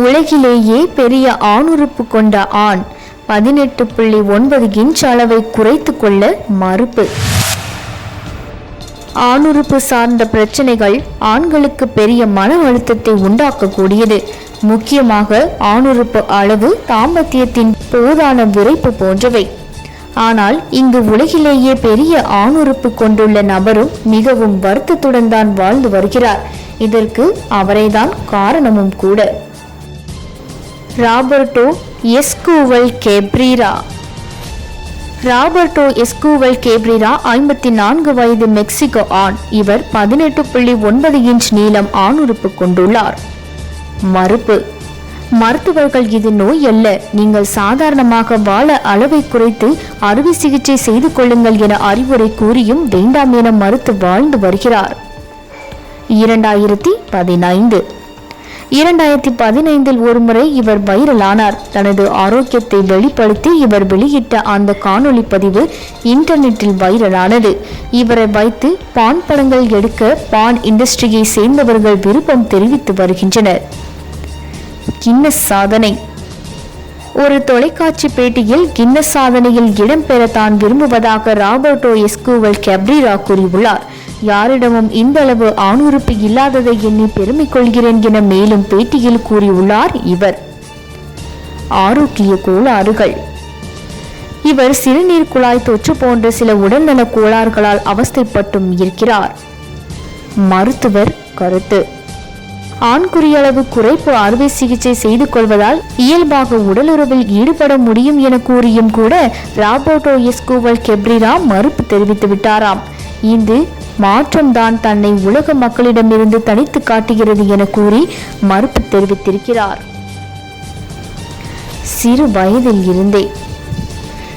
உலகிலேயே பெரிய ஆணுறுப்பு கொண்ட ஆண் பதினெட்டு புள்ளி ஒன்பது இன்ச் அளவை குறைத்து கொள்ள மறுப்பு. ஆணுறுப்பு சார்ந்த பிரச்சனைகள் ஆண்களுக்கு பெரிய மன அழுத்தத்தை உண்டாக்கக்கூடியது. முக்கியமாக ஆணுறுப்பு அளவு தாம்பத்தியத்தின் போதான விரைப்பு போன்றவை. ஆனால் இங்கு உலகிலேயே பெரிய ஆணுறுப்பு கொண்டுள்ள நபரும் மிகவும் வருத்தத்துடன் தான் வாழ்ந்து வருகிறார். இதற்கு அவரைதான் காரணமும் கூட. ராபர்டோ எஸ்கூவல் கேப்ரீரா. ராபர்டோ எஸ்கூவல் கேப்ரிரா ஐம்பத்தி நான்கு வயது மெக்சிகோ ஆண். இவர் பதினெட்டு புள்ளி ஒன்பது இன்ச் நீளம் ஆணுறுப்பு கொண்டுள்ளார். மறுப்பு. மருத்துவர்கள் இது நோய் அல்ல. நீங்கள் சாதாரணமாக வாழ அளவை குறைத்து அறுவை சிகிச்சை செய்து கொள்ளுங்கள் என அறிவுரை கூறியும் வேண்டாம் என மறுத்து வாழ்ந்து வருகிறார். இரண்டாயிரத்தி பதினைந்து. இரண்டாயிரத்தி பதினைந்தில் ஒருமுறை இவர் வைரலானார். தனது ஆரோக்கியத்தை வெளிப்படுத்தி இவர் வெளியிட்ட அந்த காணொளி பதிவு இன்டர்நெட்டில் வைரலானது. இவரை வைத்து பான் படங்கள் எடுக்க பான் இண்டஸ்ட்ரியை சேர்ந்தவர்கள் விருப்பம் தெரிவித்து வருகின்றனர். கின்னஸ் சாதனை. ஒரு தொலைக்காட்சி பேட்டியில் கின்னஸ் சாதனையில் இடம்பெற தான் விரும்புவதாக ராபர்டோ எஸ்கூவல் கேப்ரிரா கூறியுள்ளார். யாரிடமும் இந்த அளவு ஆணுறுப்பு இல்லாததை எண்ணி பெருமை கொள்கிறேன் என மேலும் பேட்டியில் கூறியுள்ளார் இவர். ஆரோக்கிய கோளாறுகள். இவர் சிறுநீர் குழாய் தொற்று போன்ற சில உடல்நல கோளாறுகளால் அவஸ்தைப்பட்டும் இருக்கிறார். மருத்துவர் கருத்து. ஆண்குறியளவு குறைப்பு அறுவை சிகிச்சை செய்து கொள்வதால் இயல்பாக உடலுறவில் ஈடுபட முடியும் என கூறியும் கூட ராபோட்டோ எஸ்கூவல் கெப்ரிரா மறுப்பு தெரிவித்து விட்டாராம். இது மாற்றம்தான் தன்னை உலக மக்களிடமிருந்து தனித்து காட்டுகிறது என கூறி மறுப்பு தெரிவித்திருக்கிறார். சிறு வயதில் இருந்தே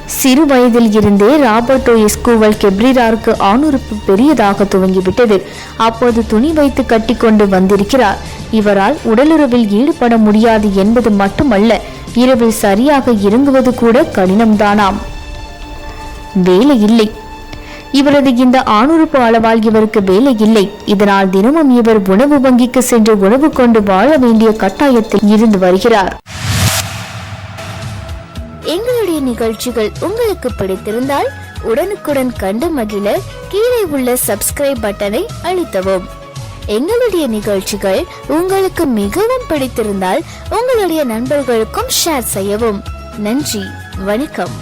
சிறு வயதில் இருந்தே ராபர்டோ எஸ்கூவல் கெப்ரிராருக்கு ஆணுறுப்பு பெரியதாக துவங்கிவிட்டது. அப்போது துணி வைத்து கட்டிக்கொண்டு வந்திருக்கிறார். இவரால் உடலுறவில் ஈடுபட முடியாது என்பது மட்டுமல்ல இரவில் சரியாக இறங்குவது கூட கடினம்தானாம். வேலை இல்லை இவரது இந்த ஆணுறுப்பு அளவால் இவருக்கு வேலை இல்லை. இதனால் தினமும் இவர் உணவு வங்கிக்கு சென்று உணவு கொண்டு வாழ வேண்டிய கட்டாயத்தில் இருந்து வருகிறார். எங்களுடைய நிகழ்ச்சிகள் உங்களுக்கு பிடித்திருந்தால் உடனுக்குடன் கண்டு மகிழ கீழே உள்ள சப்ஸ்கிரைப் பட்டனை அழுத்தவும். எங்களுடைய நிகழ்ச்சிகள் உங்களுக்கு மிகவும் பிடித்திருந்தால் உங்களுடைய நண்பர்களுக்கும் ஷேர் செய்யவும். நன்றி வணக்கம்.